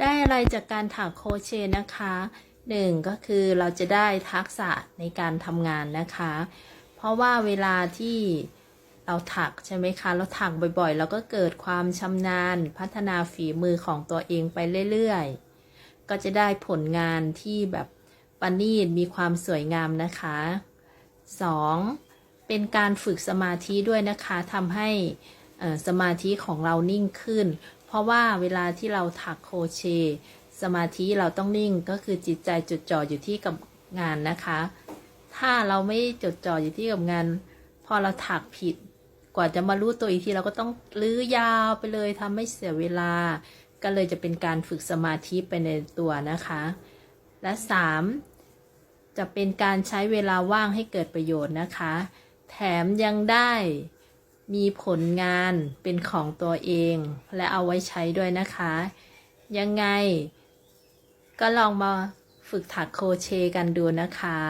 ได้อะไรจากการถักโคเชนะคะหนึ่งก็คือเราจะได้ทักษะในการทำงานนะคะ เพราะว่าเวลาที่เราถักใช่ไหมคะ เราถักบ่อยๆ เราก็เกิดความชำนาญพัฒนาฝีมือของตัวเองไปเรื่อยๆ ก็จะได้ผลงานที่แบบประณีตมีความสวยงามนะคะ 2. เป็นการฝึกสมาธิด้วยนะคะทำให้สมาธิของเรานิ่งขึ้น เพราะว่าเวลาที่เราถักโคเช สมาธิเราต้องนิ่งก็คือจิตใจจดจ่ออยู่ที่กับงานนะคะ ถ้าเราไม่จดจ่ออยู่ที่กับงาน พอเราถักผิด กว่าจะมารู้ตัวอีกทีเราก็ต้องลื้อยาวไปเลยทำให้เสียเวลา ก็เลยจะเป็นการฝึกสมาธิไปในตัวนะคะ และสามจะเป็นการใช้เวลาว่างให้เกิดประโยชน์นะคะ แถมยังได้ มีผลงานเป็นของตัวเอง และเอาไว้ใช้ด้วยนะคะ ยังไง ก็ลองมาฝึกถักโครเชต์กันดูนะคะ